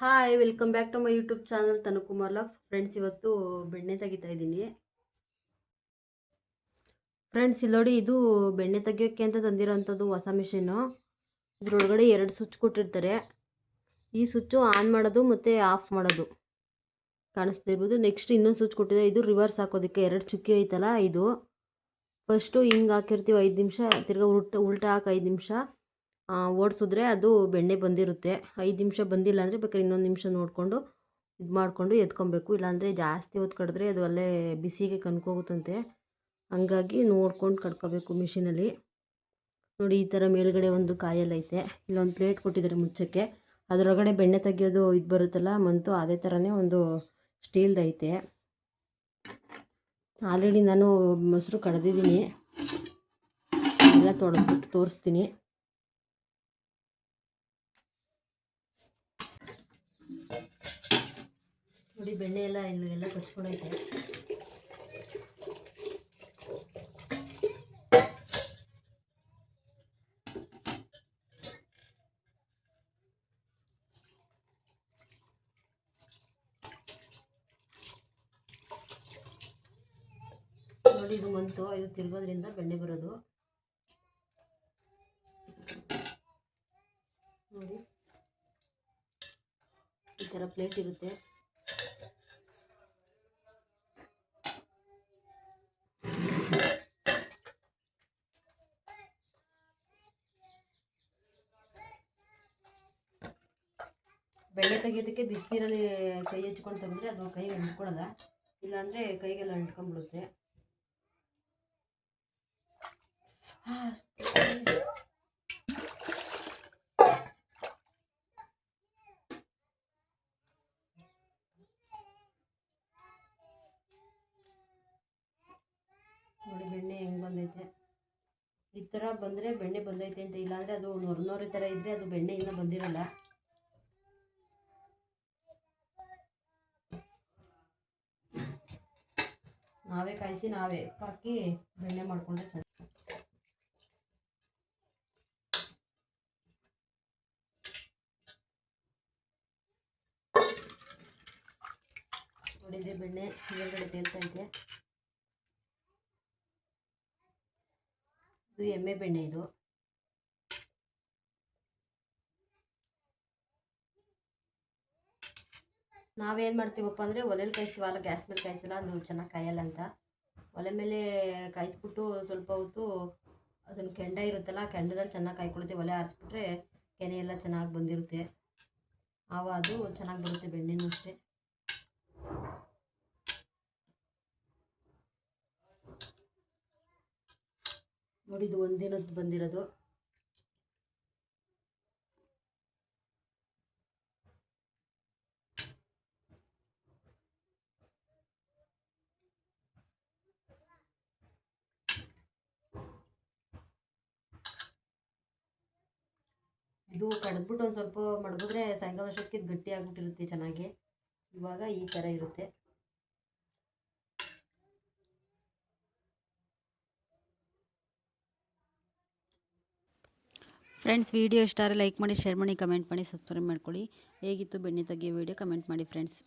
Hi welcome back to my YouTube channel Tanukumar LOX friends ಇವತ್ತು ಬೆಣ್ಣೆ ತೆಗಿತಾ ಇದ್ದೀನಿ. ಫ್ರೆಂಡ್ಸ್ ಇಲ್ಲಿ ನೋಡಿ, ಇದು ಬೆಣ್ಣೆ ತೆಗಿಯೋಕ್ಕೆ ಅಂತ ತಂದಿರೋಂಥದ್ದು ಹೊಸ ಮಿಷಿನ್ನು ಇದ್ರೊಳಗಡೆ ಎರಡು ಸ್ವಿಚ್ ಕೊಟ್ಟಿರ್ತಾರೆ. ಈ ಸ್ವಿಚ್ಚು ಆನ್ ಮಾಡೋದು ಮತ್ತು ಆಫ್ ಮಾಡೋದು. ಕಾಣಿಸ್ತಿರ್ಬೋದು ನೆಕ್ಸ್ಟ್ ಇನ್ನೊಂದು ಸ್ವಿಚ್ ಕೊಟ್ಟಿದೆ. ಇದು ರಿವರ್ಸ್ ಹಾಕೋದಕ್ಕೆ ಎರಡು ಚುಕ್ಕಿ ಐತಲ್ಲ, ಇದು. ಫಸ್ಟು ಹಿಂಗೆ ಹಾಕಿರ್ತೀವಿ ಐದು ನಿಮಿಷ, ತಿರ್ಗಿ ಉಲ್ಟ, ಉಲ್ಟಾ ಹಾಕಿ ಐದು ನಿಮಿಷ. ಓಡಿಸಿದ್ರೆ ಅದು ಬೆಣ್ಣೆ ಬಂದಿರುತ್ತೆ. ಐದು ನಿಮಿಷ ಬಂದಿಲ್ಲ ಅಂದರೆ ಬೇಕಾದ್ರೆ ಇನ್ನೊಂದು ನಿಮಿಷ ನೋಡಿಕೊಂಡು ಇದು ಮಾಡಿಕೊಂಡು ಎತ್ಕೊಬೇಕು. ಇಲ್ಲಾಂದರೆ ಜಾಸ್ತಿ ಹೊತ್ತು ಕಡಿದ್ರೆ ಅದು ಅಲ್ಲೇ ಬಿಸಿಗೆ ಕನ್ಕೋಗುತ್ತಂತೆ ಹಂಗಾಗಿ ನೋಡ್ಕೊಂಡು ಕಡ್ಕೋಬೇಕು ಮಿಷಿನಲ್ಲಿ. ನೋಡಿ, ಈ ಥರ ಮೇಲ್ಗಡೆ ಒಂದು ಕಾಯಲ್ಲೈತೆ ಇಲ್ಲೊಂದು ಪ್ಲೇಟ್ ಕೊಟ್ಟಿದ್ದಾರೆ ಮುಚ್ಚಕ್ಕೆ. ಅದರೊಳಗಡೆ ಬೆಣ್ಣೆ ತೆಗಿಯೋದು ಇದು ಬರುತ್ತಲ್ಲ, ಮಂತು ಅದೇ ಥರನೇ ಒಂದು ಸ್ಟೀಲ್ದು ಐತೆ. ಆಲ್ರೆಡಿ ನಾನು ಮೊಸರು ಕಡ್ದಿದ್ದೀನಿ. ಎಲ್ಲ ತೊಳೆದ್ಬಿಟ್ಟು ತೋರಿಸ್ತೀನಿ. ನೋಡಿ, ಬೆಣ್ಣೆ ಎಲ್ಲ ಇಲ್ಲಿ ಎಲ್ಲ ಕಚ್ಕೊಂಡೈತೆ. ನೋಡಿ, ಇದು ಮಂತು, ಇದು ತಿರ್ಗೋದ್ರಿಂದ ಬೆಣ್ಣೆ ಬರೋದು. ನೋಡಿ, ಈ ಥರ ಪ್ಲೇಟ್ ಇರುತ್ತೆ. ಬೆಣ್ಣೆ ತೆಗಿಯೋದಕ್ಕೆ ಬಿಸಿನೀರಲ್ಲಿ ಕೈ ಹಚ್ಕೊಂಡು ತೆಗೆದ್ರೆ ಅದು ಕೈಗೆ ಅಂಟ್ಕೊಳ್ಳಲ್ಲ. ಇಲ್ಲಾಂದರೆ ಕೈಗೆಲ್ಲ ಅಂಟ್ಕೊಂಡ್ಬಿಡುತ್ತೆ. ನೋಡಿ, ಬೆಣ್ಣೆ ಹೆಂಗೆ ಬಂದೈತೆ. ಈ ಥರ ಬಂದರೆ ಬೆಣ್ಣೆ ಬಂದೈತೆ ಅಂತ. ಇಲ್ಲಾಂದರೆ ಅದು ಒಂದು ನೊರೆ ಥರ ಇದ್ದರೆ ಅದು ಬೆಣ್ಣೆ ಇನ್ನೂ ಬಂದಿರಲ್ಲ. ನಾವೇ ಕಾಯಿಸಿ ನಾವೇ ಹಾಕಿ ಬೆಣ್ಣೆ ಮಾಡಿಕೊಂಡ್ರೆ ಚೆನ್ನಾಗಿ ನೋಡಿದ್ರೆ ಬೆಣ್ಣೆ ಮೇಲ್ಗಡೆ ತೇಲ್ತೈತೆ ಇದೆ ಎಮ್ಮೆ ಬೆಣ್ಣೆ ಇದು. ನಾವೇನು ಮಾಡ್ತೀವಪ್ಪ ಅಂದರೆ ಒಲೆಯಲ್ಲಿ ಕಾಯಿಸ್ತೀವಲ್ಲ ಗ್ಯಾಸ್ ಮೇಲೆ ಕಾಯಿಸಿಲ್ಲ ಅಂದ್ರೆ ಚೆನ್ನಾಗಿ ಕಾಯಲ್ಲ ಅಂತ. ಒಲೆ ಮೇಲೆ ಕಾಯಿಸ್ಬಿಟ್ಟು ಸ್ವಲ್ಪ ಹೊತ್ತು ಅದನ್ನು ಕೆಂಡ ಇರುತ್ತಲ್ಲ ಕೆಂಡದಲ್ಲಿ ಚೆನ್ನಾಗಿ ಕಾಯ್ಕೊಳುತ್ತೆ ಒಲೆ ಆರಿಸ್ಬಿಟ್ರೆ ಕೆನೆ ಎಲ್ಲ ಚೆನ್ನಾಗಿ ಬಂದಿರುತ್ತೆ. ಆವ ಅದು ಚೆನ್ನಾಗಿ ಬರುತ್ತೆ, ಬೆಣ್ಣೆನೂ ಅಷ್ಟೇ. ನೋಡಿ, ಇದು ಒಂದಿನದ್ದು ಬಂದಿರೋದು. ಇದು ಕಡದ್ಬಿಟ್ಟು ಒಂದು ಸ್ವಲ್ಪ ಮಡಗಿದ್ರೆ ಸಾಯಂಕಾಲ ಅಷ್ಟೊತ್ತಿಗೆ ಗಟ್ಟಿಯಾಗ್ಬಿಟ್ಟಿರುತ್ತೆ ಚೆನ್ನಾಗಿ. ಇವಾಗ ಈ ಥರ ಇರುತ್ತೆ. ಫ್ರೆಂಡ್ಸ್ ವಿಡಿಯೋ ಇಷ್ಟ ಆದರೆ ಲೈಕ್ ಮಾಡಿ ಶೇರ್ ಮಾಡಿ ಕಮೆಂಟ್ ಮಾಡಿ ಸಬ್ಸ್ಕ್ರೈಬ್ ಮಾಡ್ಕೊಳ್ಳಿ. ಹೇಗಿತ್ತು ಬೆಣ್ಣೆ ತೆಗಿಯೋ ವಿಡಿಯೋ ಕಮೆಂಟ್ ಮಾಡಿ ಫ್ರೆಂಡ್ಸ್